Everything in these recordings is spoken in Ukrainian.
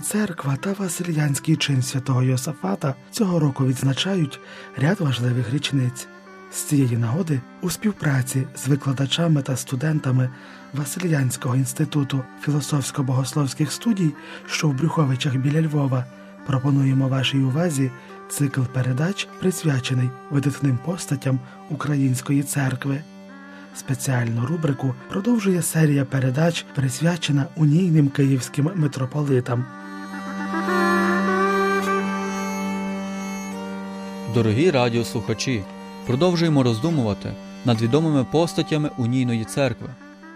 Церква та Васильянський чин святого Йосафата цього року відзначають ряд важливих річниць. З цієї нагоди у співпраці з викладачами та студентами Васильянського інституту філософсько-богословських студій, що в Брюховичах біля Львова, пропонуємо вашій увазі цикл передач, присвячений видатним постатям Української церкви. Спеціальну рубрику продовжує серія передач, присвячена унійним київським митрополитам. Дорогі радіослухачі, продовжуємо роздумувати над відомими постатями унійної церкви.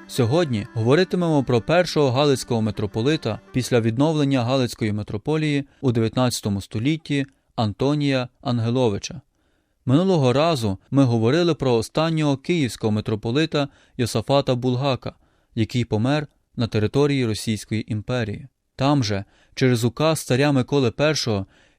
Сьогодні говоритимемо про першого галицького митрополита після відновлення Галицької митрополії у 19 столітті Антонія Ангеловича. Минулого разу ми говорили про останнього київського митрополита Йосафата Булгака, який помер на території Російської імперії. Там же, через указ царя Миколи І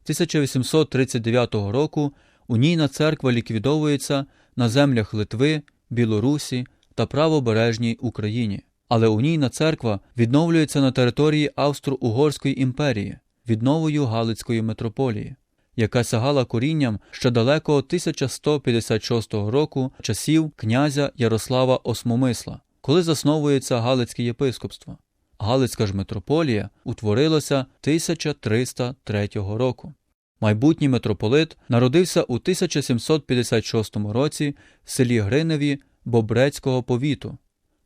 1839 року, унійна церква ліквідовується на землях Литви, Білорусі та правобережній Україні. Але унійна церква відновлюється на території Австро-Угорської імперії, відновою Галицької митрополії яка сягала корінням ще далекого 1156 року часів князя Ярослава Осмомисла, коли засновується Галицьке єпископство. Галицька ж митрополія утворилася 1303 року. Майбутній митрополит народився у 1756 році в селі Гриневі Бобрецького повіту,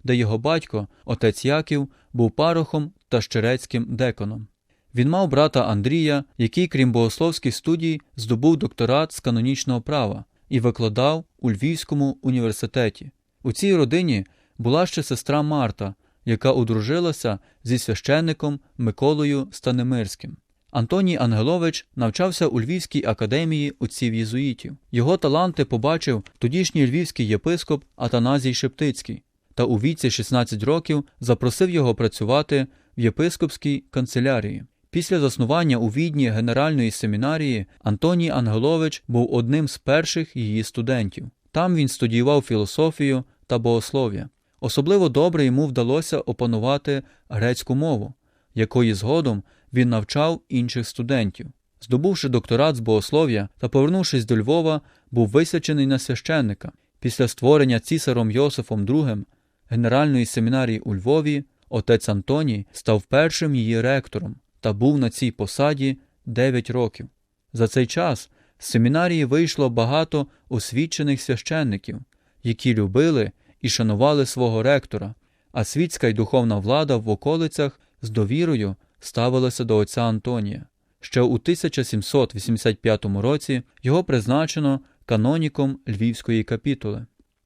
де його батько, отець Яків, був парохом та щерецьким деконом. Він мав брата Андрія, який, крім богословських студій, здобув докторат з канонічного права і викладав у Львівському університеті. У цій родині була ще сестра Марта, яка одружилася зі священником Миколою Станемирським. Антоній Ангелович навчався у Львівській академії отців єзуїтів. Його таланти побачив тодішній львівський єпископ Атаназій Шептицький та у віці 16 років запросив його працювати в єпископській канцелярії. Після заснування у відні Генеральної семінарії Антоній Ангелович був одним з перших її студентів. Там він студіював філософію та богослов'я. Особливо добре йому вдалося опанувати грецьку мову, якої згодом він навчав інших студентів. Здобувши докторат з богослов'я та повернувшись до Львова, був висвячений на священника. Після створення цісаром Йосифом II Генеральної семінарії у Львові отець Антоній став першим її ректором та був на цій посаді 9 років. За цей час з семінарії вийшло багато освічених священників, які любили і шанували свого ректора, а світська й духовна влада в околицях з довірою ставилася до отця Антонія. Ще у 1785 році його призначено каноніком Львівської капітули.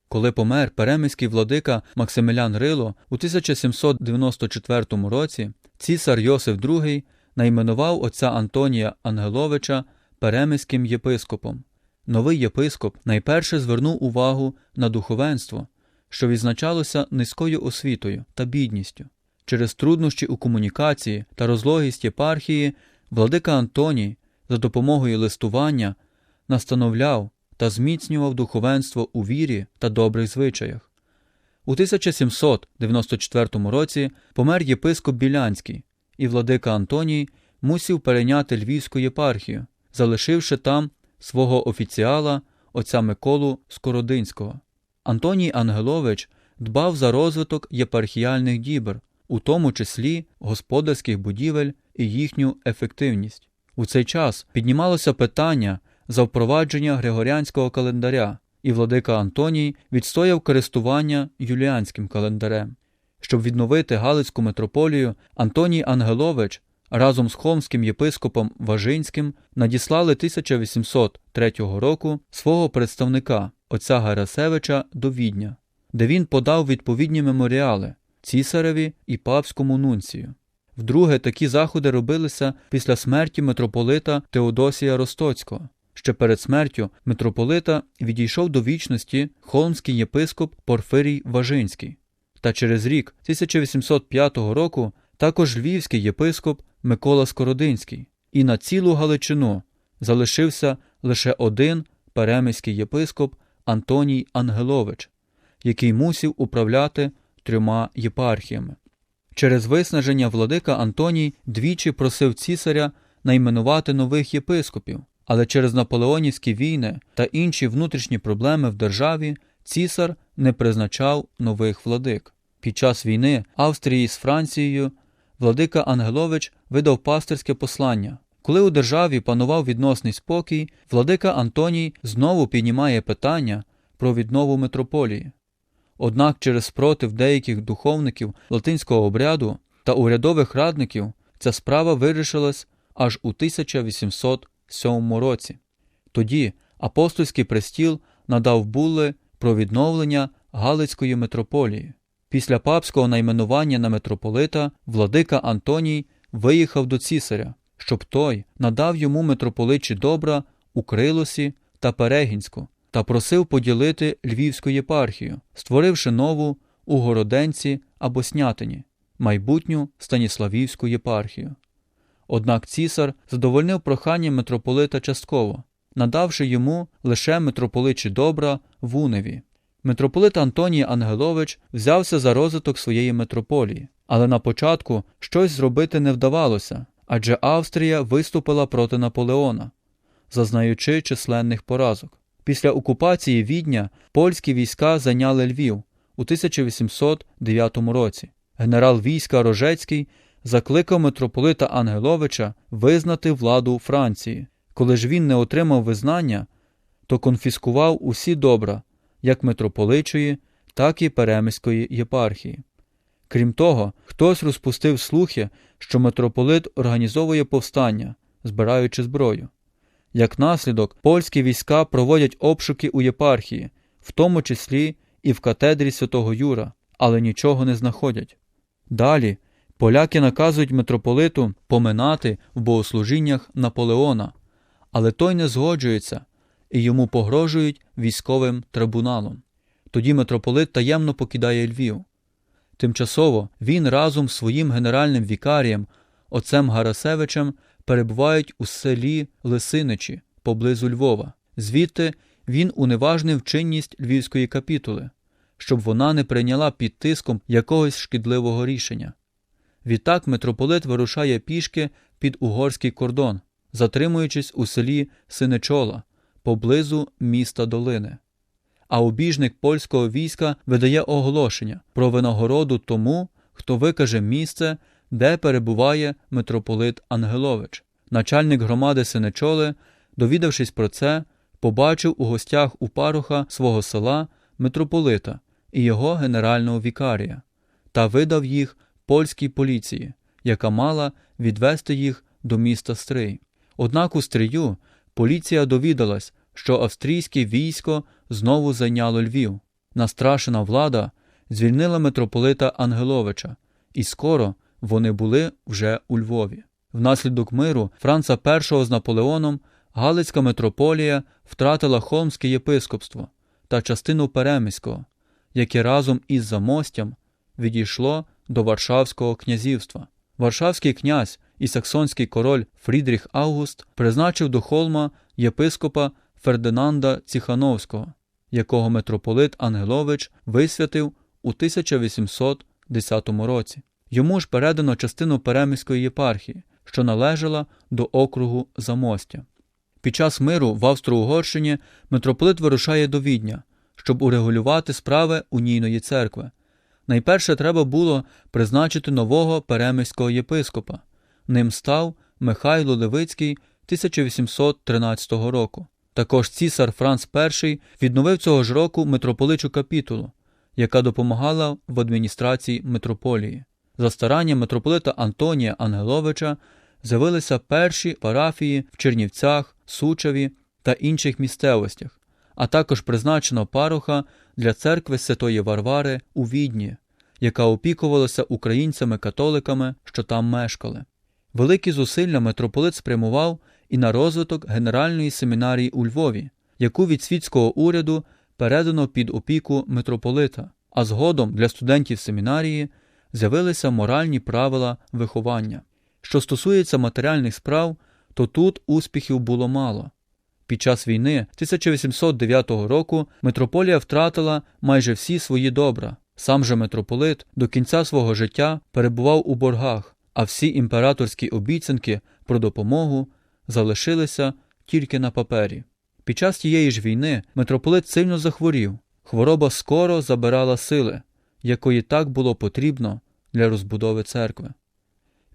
Коли помер перемиський владика Максимілян Рило у 1794 році, цісар Йосиф II найменував отця Антонія Ангеловича перемиським єпископом. Новий єпископ найперше звернув увагу на духовенство, що відзначалося низькою освітою та бідністю. Через труднощі у комунікації та розлогість єпархії владика Антоній за допомогою листування настановляв та зміцнював духовенство у вірі та добрих звичаях. У 1794 році помер єпископ Білянський, і владика Антоній мусів перейняти Львівську єпархію, залишивши там свого офіціала отця Миколу Скородинського. Антоній Ангелович дбав за розвиток єпархіальних дібр, у тому числі господарських будівель і їхню ефективність. У цей час піднімалося питання за впровадження Григоріанського календаря, і владика Антоній відстояв користування юліанським календарем. Щоб відновити Галицьку митрополію, Антоній Ангелович разом з холмським єпископом Важинським надіслали 1803 року свого представника отця Гарасевича до Відня, де він подав відповідні меморіали цісареві і папському нунцію. Вдруге такі заходи робилися після смерті митрополита Теодосія Ростоцького. Ще перед смертю митрополита відійшов до вічності холмський єпископ Порфирій Важинський, та через рік 1805 року також львівський єпископ Микола Скородинський, і на цілу Галичину залишився лише один перемиський єпископ Антоній Ангелович, який мусив управляти трьома єпархіями. Через виснаження владика Антоній двічі просив цісаря найменувати нових єпископів, але через наполеонівські війни та інші внутрішні проблеми в державі цісар не призначав нових владик. Під час війни Австрії з Францією владика Ангелович видав пастирське послання. Коли у державі панував відносний спокій, владика Антоній знову піднімає питання про віднову митрополії. Однак через спротив деяких духовників латинського обряду та урядових радників ця справа вирішилась аж у 1807 році. Тоді апостольський престіл надав булли про відновлення Галицької митрополії. Після папського найменування на митрополита владика Антоній виїхав до цісаря, щоб той надав йому митрополичі добра у Крилосі та Перегінську та просив поділити Львівську єпархію, створивши нову у Городенці або Снятині, майбутню Станіславівську єпархію. Однак цісар задовольнив прохання митрополита частково, надавши йому лише митрополичі добра в Уневі. Митрополит Антоній Ангелович взявся за розвиток своєї митрополії, але на початку щось зробити не вдавалося, адже Австрія виступила проти Наполеона, зазнаючи численних поразок. Після окупації Відня польські війська зайняли Львів у 1809 році. Генерал війська Рожецький закликав митрополита Ангеловича визнати владу Франції. Коли ж він не отримав визнання, то конфіскував усі добра як митрополичої, так і Перемиської єпархії. Крім того, хтось розпустив слухи, що митрополит організовує повстання, збираючи зброю. Як наслідок, польські війська проводять обшуки у єпархії, в тому числі і в катедрі святого Юра, але нічого не знаходять. Далі поляки наказують митрополиту поминати в богослужіннях Наполеона, але той не згоджується і йому погрожують військовим трибуналом. Тоді митрополит таємно покидає Львів. Тимчасово він разом з своїм генеральним вікарієм, отцем Гарасевичем, перебувають у селі Лисиничі поблизу Львова. Звідти він уневажнив чинність львівської капітули, щоб вона не прийняла під тиском якогось шкідливого рішення. Відтак митрополит вирушає пішки під угорський кордон, затримуючись у селі Синечола поблизу міста Долини. А обіжник польського війська видає оголошення про винагороду тому, хто викаже місце, де перебуває митрополит Ангелович. Начальник громади Синечоли, довідавшись про це, побачив у гостях у паруха свого села митрополита і його генерального вікарія та видав їх польській поліції, яка мала відвести їх до міста Стрий. Однак у Стрию поліція довідалась, що австрійське військо знову зайняло Львів. Настрашена влада звільнила митрополита Ангеловича, і скоро вони були вже у Львові. Внаслідок миру Франца І з Наполеоном Галицька митрополія втратила холмське єпископство та частину Переміського, яке разом із замостям відійшло до Варшавського князівства. Варшавський князь і саксонський король Фрідріх Август призначив до холма єпископа Фердинанда Ціхановського, якого митрополит Ангелович висвятив у 1810 році. Йому ж передано частину Переміської єпархії, що належала до округу Замостя. Під час миру в Австро-Угорщині митрополит вирушає до Відня, щоб урегулювати справи унійної церкви. Найперше треба було призначити нового перемиського єпископа. Ним став Михайло Левицький 1813 року. Також цісар Франц І відновив цього ж року митрополичу капітулу, яка допомагала в адміністрації митрополії. За старанням митрополита Антонія Ангеловича з'явилися перші парафії в Чернівцях, Сучаві та інших місцевостях, а також призначено пароха для церкви Святої Варвари у Відні, яка опікувалася українцями-католиками, що там мешкали. Великі зусилля митрополит спрямував і на розвиток Генеральної семінарії у Львові, яку від світського уряду передано під опіку митрополита, а згодом для студентів семінарії з'явилися моральні правила виховання. Що стосується матеріальних справ, то тут успіхів було мало. Під час війни 1809 року митрополія втратила майже всі свої добра, Сам же митрополит до кінця свого життя перебував у боргах, а всі імператорські обіцянки про допомогу залишилися тільки на папері. Під час тієї ж війни митрополит сильно захворів. Хвороба скоро забирала сили, якої так було потрібно для розбудови церкви.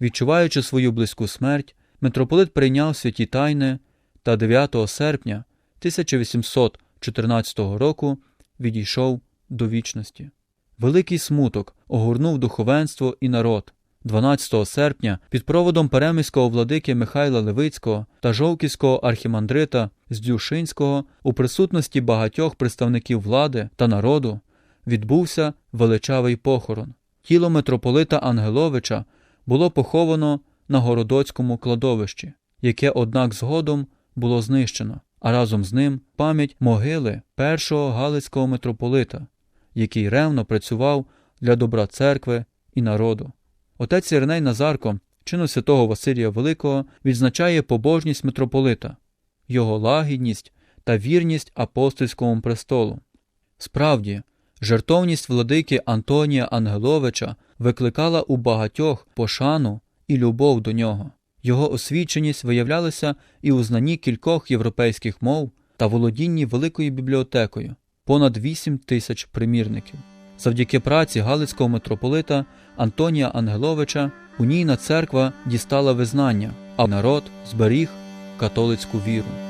Відчуваючи свою близьку смерть, митрополит прийняв святі тайни та 9 серпня 1814 року відійшов до вічності. Великий смуток огорнув духовенство і народ. 12 серпня під проводом перемиського владики Михайла Левицького та жовківського архімандрита Здюшинського у присутності багатьох представників влади та народу відбувся величавий похорон. Тіло митрополита Ангеловича було поховано на Городоцькому кладовищі, яке, однак, згодом було знищено, а разом з ним пам'ять могили першого галицького митрополита, який ревно працював для добра церкви і народу. Отець Ірней Назарко, чину святого Василія Великого, відзначає побожність митрополита, його лагідність та вірність апостольському престолу. Справді, жертовність владики Антонія Ангеловича викликала у багатьох пошану і любов до нього. Його освіченість виявлялася і у знанні кількох європейських мов та володінні великою бібліотекою понад 8 тисяч примірників. Завдяки праці Галицького митрополита Антонія Ангеловича унійна церква дістала визнання, а народ зберіг католицьку віру.